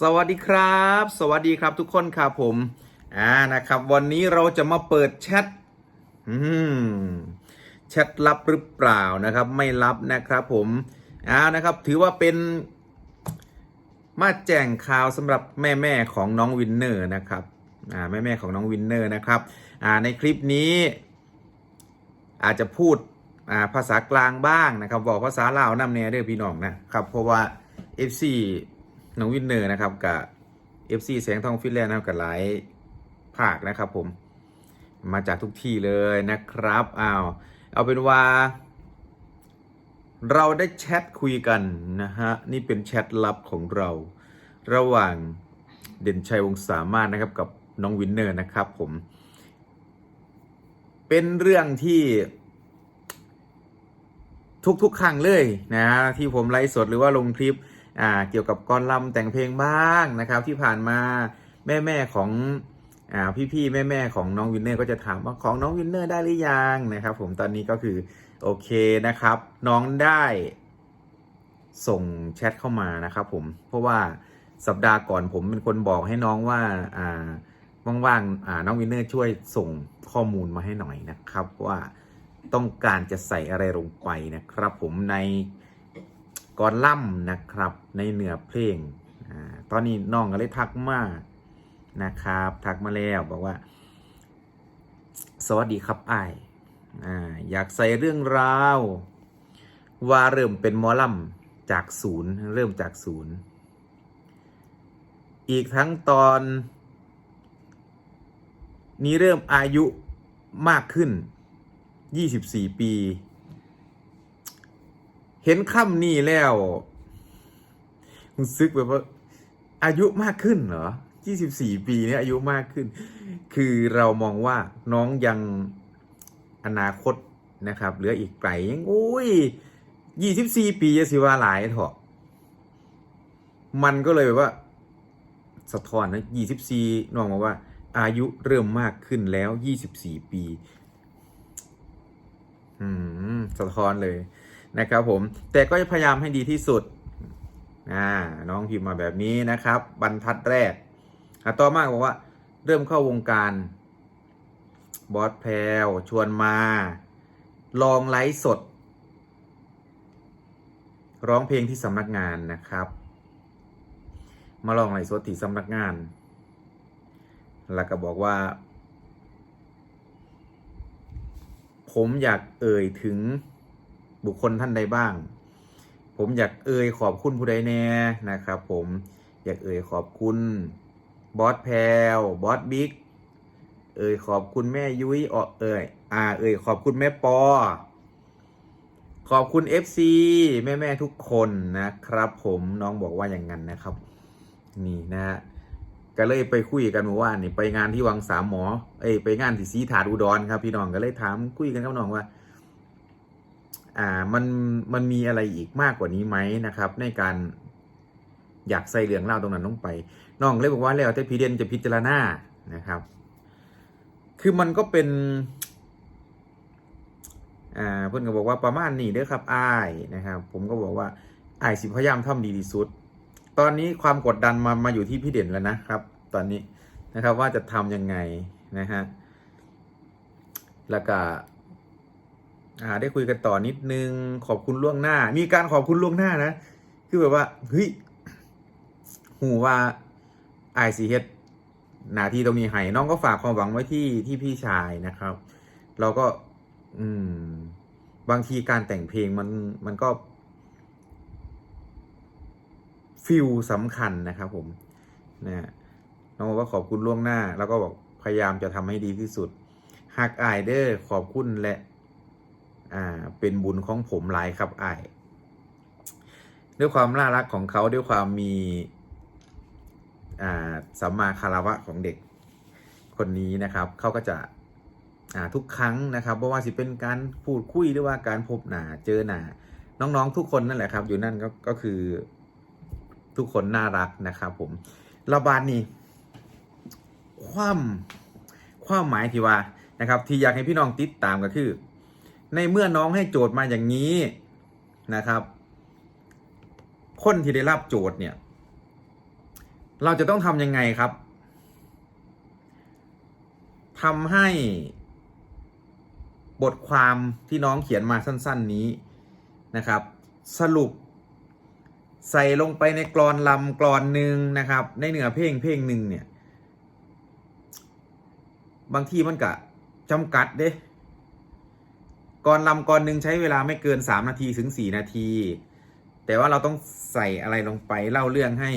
สวัสดีครับ สวัสดีครับทุกคนครับผม อ่านะครับ วันนี้เราจะมาเปิดแชทอืมแชทลับหรือเปล่านะครับ ไม่ลับนะครับผมอ่านะครับ ถือว่าเป็นมาแจ้งข่าวสำหรับแม่แม่ของน้องวินเนอร์นะครับอ่าแม่แม่ของน้องวินเนอร์นะครับอ่าในคลิปนี้อาจจะพูดอ่าภาษากลางบ้างนะครับบอกภาษาลาวนำเนเด้อพี่น้องนะครับเพราะว่า FC น้องวินเนอร์นะครับกับ FC แสงทองฟินแลนด์นะครับกับหลายภาคนะครับผมมาจากทุกที่เลยนะครับอ้าวเอาเป็นว่า เราได้แชทคุยกันนะฮะนี่เป็นแชทลับของเรา ระหว่างเด่นชัยวงสามารถนะครับกับน้องวินเนอร์นะครับผมเป็นเรื่องที่ทุกๆครั้งเลยนะที่ผมไลฟ์สดหรือว่าลงคลิป อ่าเกี่ยวกับกรลำแต่งเพลงบ้างนะครับ ที่ผ่านมาแม่ๆของอ่าพี่ๆแม่ๆของน้องวินเนอร์ก็จะถามว่าของน้องวินเนอร์ได้หรือยังนะครับ ผมตอนนี้ก็คือโอเคนะครับ น้องได้ส่งแชทเข้ามานะครับ ผมเพราะว่าสัปดาห์ก่อนผมเป็นคนบอกให้น้องว่าอ่าว่างๆอ่าน้องวินเนอร์ช่วยส่งข้อมูลมาให้หน่อยนะครับ ว่าต้องการจะใส่อะไรลงไปนะครับ ผมใน กรล่ำนะครับในเหนือเพลงอตอนนี้น้องก็เลยทักมานะครับ ทักมาแล้วบอกว่า สวัสดีครับอ้ออยากใส่เรื่องราว ว่าเริ่มเป็นมอล่ำจากศูนย์เริ่มจากศูนย์ อีกทั้งตอน นี้เริ่มอายุมากขึ้น 24 ปี เห็นค่ำนี้แล้วรู้สึกแบบว่าอายุมากขึ้นเหรอ24ปีเนี่ยอายุมากขึ้น คือเรามองว่าน้องยังอนาคตนะครับ เหลืออีกไกลยังโอ้ย24ปีจะสิว่าหลายเถอะมันก็เลยแบบว่า สะท้อนนะ24น้องบอกว่า อายุเริ่มมากขึ้นแล้ว24ปี อืม สะท้อนเลย นะครับผมแต่ก็จะพยายามให้ดีที่สุดอ่าน้องพิมพ์มาแบบนี้นะครับ บรรทัดแรกอะต่อมาบอกว่า เริ่มเข้าวงการบอสแพลวชวนมา ลองไลฟ์สด ร้องเพลงที่สำนักงานนะครับ มาลองไลฟ์สดที่สำนักงาน แล้วก็บอกว่า ผมอยากเอ่ยถึง บุคคลท่านใดบ้าง ผมอยากเอ่ยขอบคุณผู้ใดแน่นะครับ ผมอยากเอ่ยขอบคุณบอสแพลบอสบิ๊กเอ่ยขอบคุณแม่ยุ้ยอ่อเอ่ยอ่า เอ่ยขอบคุณแม่ปอ ขอบคุณ FC แม่แม่ๆทุกคนนะครับ ผมน้องบอกว่าอย่างนั้นนะครับ นี่นะฮะก็เลยไปคุยกันเมื่อวานนี่ไปงานที่วังสามหมอ เอ้ยไปงานที่สีถาดอุดรครับพี่น้องก็เลยถามคุยกันกับน้องว่า อ่ามันมันมีอะไรอีกมากกว่านี้ไหมนะครับ ในการอยากใส่เหลืองเล่าตรงนั้นลงไปน้องเลยบอกว่าแล้วแต่พีเดนจะพิจารณานะครับ คือมันก็เป็นอ่าเพื่อนก็บอกว่าประมาณนี้เด้อครับอ้ายนะครับ ผมก็บอกว่าอ้ายสิพยายามทำดีที่สุด ตอนนี้ความกดดันมามาอยู่ที่พี่เด่นแล้วนะครับ ตอนนี้นะครับว่าจะทำยังไงนะฮะแล้วก็ อ่า ได้คุยกันต่อนิดนึง ขอบคุณล่วงหน้า มีการขอบคุณล่วงหน้านะ คือแบบว่าเฮ้ยหูว่าไอซีเฮดหนาทีตรงนี้ให้น้องก็ฝากความหวังไว้ที่ที่พี่ชายนะครับ เราก็ อืม บางทีการแต่งเพลงมันมันก็ฟิลสำคัญนะครับผมนะฮะน้องบอกว่าขอบคุณล่วงหน้า แล้วก็บอกพยายามจะทำให้ดีที่สุดฮักอายเดอร์ขอบคุณและ อ่าเป็นบุญของผมหลายครับไอายด้วยความน่ารักของเขาด้วยความมีอ่าสัมมาคารวะของเด็กคนนี้นะครับเขาก็จะอ่าทุกครั้งนะครับเพราะว่าสิเป็นการพูดคุยหรือว่าการพบหน้าเจอหน้าน้องๆทุกคนนั่นแหละครับ อยู่นั่นก็ก็คือทุกคนน่ารักนะครับ ผมระบาดนี่ความความหมายที่ว่านะครับ ที่อยากให้พี่น้องติดตามก็คือ ในเมื่อน้องให้โจทย์มาอย่างนี้นะครับ คนที่ได้รับโจทย์เนี่ย เราจะต้องทำยังไงครับทำให้บทความที่น้องเขียนมาสั้น ๆนี้นะครับ สรุป ใส่ลงไปในกรอนลำกรอนหนึ่งนะครับ ในเนื้อเพลงเพลงหนึ่งเนี่ย บางทีมันกะจำกัดเด้ กรลำกรหนึ่งใช้เวลาไม่เกิน 3 นาทีถึง 4 นาที แต่ว่าเราต้องใส่อะไรลงไปเล่าเรื่องให้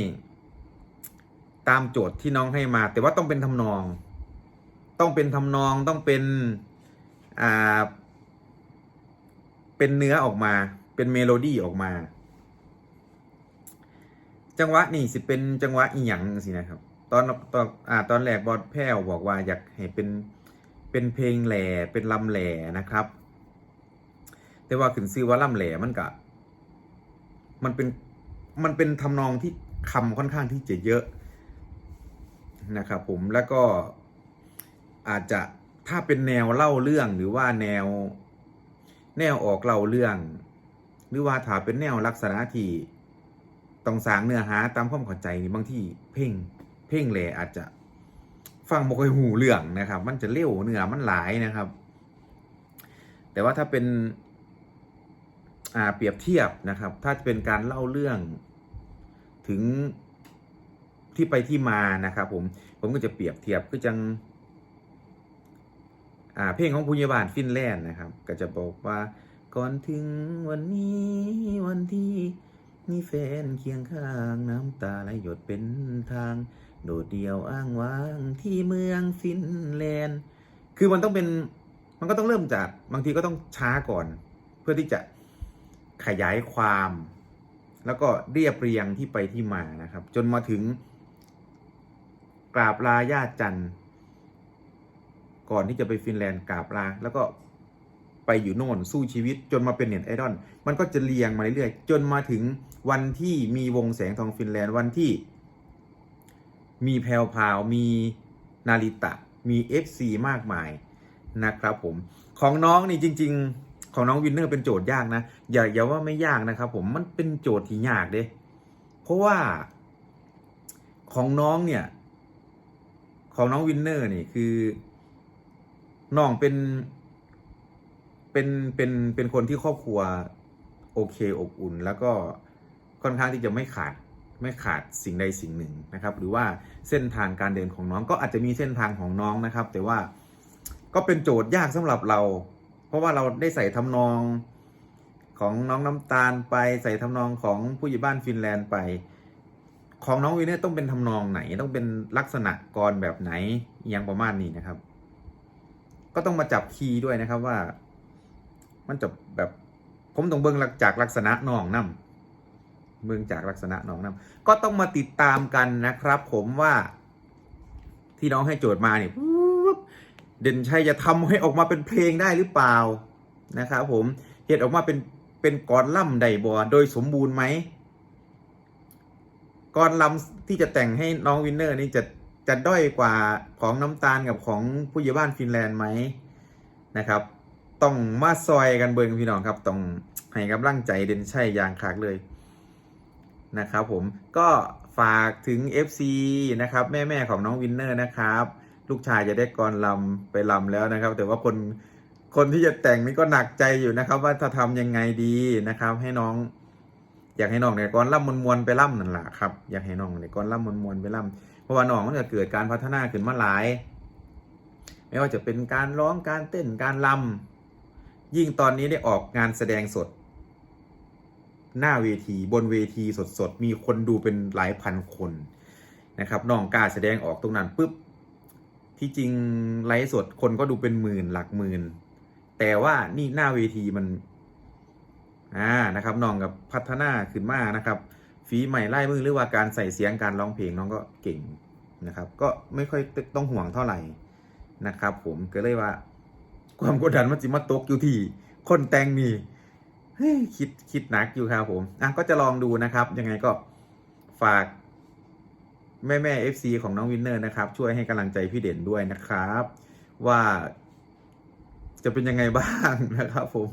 ตามโจทย์ที่น้องให้มา แต่ว่าต้องเป็นทำนอง ต้องเป็นทำนองต้องเป็นอ่าเป็นเนื้อออกมา เป็นเมโลดี้ออกมา จังหวะนี่สิเป็นจังหวะอีหยังสินะครับ ตอนตอนอ่าตอนแรกบอสแพ้วบอกว่าอยากให้เป็นเป็นเพลงแหล่เป็นลำแหล่นะครับ แต่ว่าขึ้นซื้อว่าล่ำแหลมันก็มันเป็นมันเป็นทำนองที่คำค่อนข้างที่จะเยอะนะครับผมแล้วก็อาจจะถ้าเป็นแนวเล่าเรื่องหรือว่าแนวแนวออกเล่าเรื่อง หรือว่าถ้าเป็นแนวลักษณะที่ต้องสางเนื้อหาตามความเข้าใจนี่บางที่เพ่งเพ่งแหล่อาจจะฟังบ่ค่อยหูเรื่องนะครับ มันจะเร็วเนื้อมันหลายนะครับ แต่ว่าถ้าเป็น เปรียบเทียบนะครับ ถ้าเป็นการเล่าเรื่องถึงที่ไปที่มานะครับ ผมผมก็จะเปรียบเทียบคือจังอ่าเพลงของพุญญบาลฟินแลนด์นะครับ ก็จะบอกว่าก่อนถึงวันนี้วันที่มีแฟนเคียงข้างน้ำตาไหลหยดเป็นทาง โดดเดี่ยวอ้างว้างที่เมืองฟินแลนด์ คือมันต้องเป็นมันก็ต้องเริ่มจากบางทีก็ต้องช้าก่อน เพื่อที่จะ ขยายความ แล้วก็เรียบเรียงที่ไปที่มานะครับ จนมาถึง กราบลาญาติจันทร์ก่อนที่จะไปฟินแลนด์กราบลาแล้วก็ไปอยู่โน่นสู้ชีวิตจนมาเป็นเน็ตไอดอลมันก็จะเรียงมาเรื่อยๆจนมาถึงวันที่มีวงแสงทองฟินแลนด์วันที่ มีแพลวพาวมีนาริตะ มี FC มากมายนะครับผม ของน้องนี่จริง ๆ ของน้องวินเนอร์เป็นโจทย์ยากนะ อย่าอย่าว่าไม่ยากนะครับ ผมมันเป็นโจทย์ที่ยากเด้เพราะว่าของน้องเนี่ย ของน้องวินเนอร์นี่คือน้องเป็นเป็นเป็นเป็นคนที่ครอบครัวโอเคอบอุ่น แล้วก็ค่อนข้างที่จะไม่ขาดไม่ขาดสิ่งใดสิ่งหนึ่งนะครับ หรือว่าเส้นทางการเดินของน้องก็อาจจะมีเส้นทางของน้องนะครับ แต่ว่าก็เป็นโจทย์ยากสำหรับเรา เพราะว่าเราได้ใส่ทำนองของน้องน้ำตาลไปใส่ทำนองของผู้ใหญ่บ้านฟินแลนด์ไป ของน้องวินเนอร์ต้องเป็นทำนองไหน ต้องเป็นลักษณะกรแบบไหนอหยังประมาณนี้นะครับ ก็ต้องมาจับคีย์ด้วยนะครับว่า มันจะแบบผมต้องเบิ่งจากลักษณะน้องนํเบิ่งจากลักษณะน้องนํก็ต้องมาติดตามกันนะครับ ผมว่าที่น้องให้โจทย์มาเนี่ย เด่นชัยจะทำให้ออกมาเป็นเพลงได้หรือเปล่านะครับผมเหตุออกมาเป็นเป็นกรล่ำใดบอโดยสมบูรณ์ไหมกรลำที่จะแต่งให้น้องวินเนอร์นี่จะจะด้อยกว่าของน้ำตาลกับของผู้ใหญ่บ้านฟินแลนด์ไหมนะครับ ต้องมาซอยกันเบิงพี่น้องครับต้องให้กำลังใจเด่นชัยอย่างขากเลยนะครับผมก็ฝากถึง FC นะครับ แม่แม่ๆของน้องวินเนอร์นะครับ ลูกชายจะได้กรลำไปลำแล้วนะครับ แต่ว่าคนคนที่จะแต่งนี่ก็หนักใจอยู่นะครับ ว่าถ้าทำยังไงดีนะครับ ให้น้อง อยากให้น้องเนี่ยกรล่ำมวนๆไปล่ำนั่นแหละครับอยากให้น้องเนี่ยกรล่ำมวนๆไปล่ำเพราะว่าน้องมันจะเกิดการพัฒนาขึ้นมาหลาย ไม่ว่าจะเป็นการร้องการเต้นการลำยิ่งตอนนี้ได้ออกงานแสดงสด หน้าเวทีบนเวทีสดๆมีคนดูเป็นหลายพันคนนะครับน้องกล้าแสดงออกตรงนั้นปุ๊บ ที่จริงไลฟ์สดคนก็ดูเป็นหมื่นหลักหมื่น แต่ว่านี่หน้าเวทีมัน อ่านะครับน้องกับพัฒนาขึ้นมานะครับฝีใหม่ไล่มือหรือว่าการใส่เสียงการร้องเพลงน้องก็เก่งนะครับ ก็ไม่ค่อยต้องห่วงเท่าไหร่นะครับ ผมก็เลยว่า ความกดดันมันจิมาตกอยู่ที่คนแต่งนี่คิดคิดหนักอยู่ครับผมอะก็จะลองดูนะครับ ยังไงก็ฝาก แม่แม่เอฟซีของน้องวินเนอร์นะครับ ช่วยให้กำลังใจพี่เด่นด้วยนะครับ ว่าจะเป็นยังไงบ้างนะครับ ผม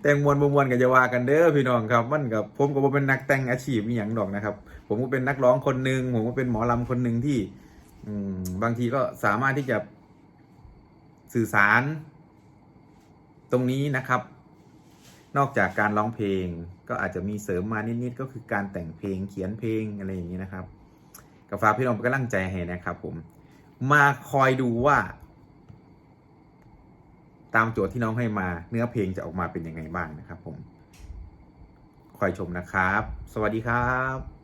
แต่งมวนมวนกันจะว่ากันเด้อพี่น้องครับ มันกับผมก็เป็นนักแต่งอาชีพอย่างดอกนะครับ ผมก็เป็นนักร้องคนหนึ่งผมก็เป็นหมอลำคนหนึ่งที่ อืบางทีก็สามารถที่จะสื่อสาร ตรงนี้นะครับ นอกจากการร้องเพลง ก็อาจจะมีเสริมมานิดๆก็คือการแต่งเพลงเขียนเพลงอะไรอย่างนี้นะครับ ก็ฝากพี่น้องเป็นกำลังใจให้นะครับผมมาคอยดูว่า ตามโจทย์ที่น้องให้มา เนื้อเพลงจะออกมาเป็นยังไงบ้างนะครับผมคอยชมนะครับ สวัสดีครับ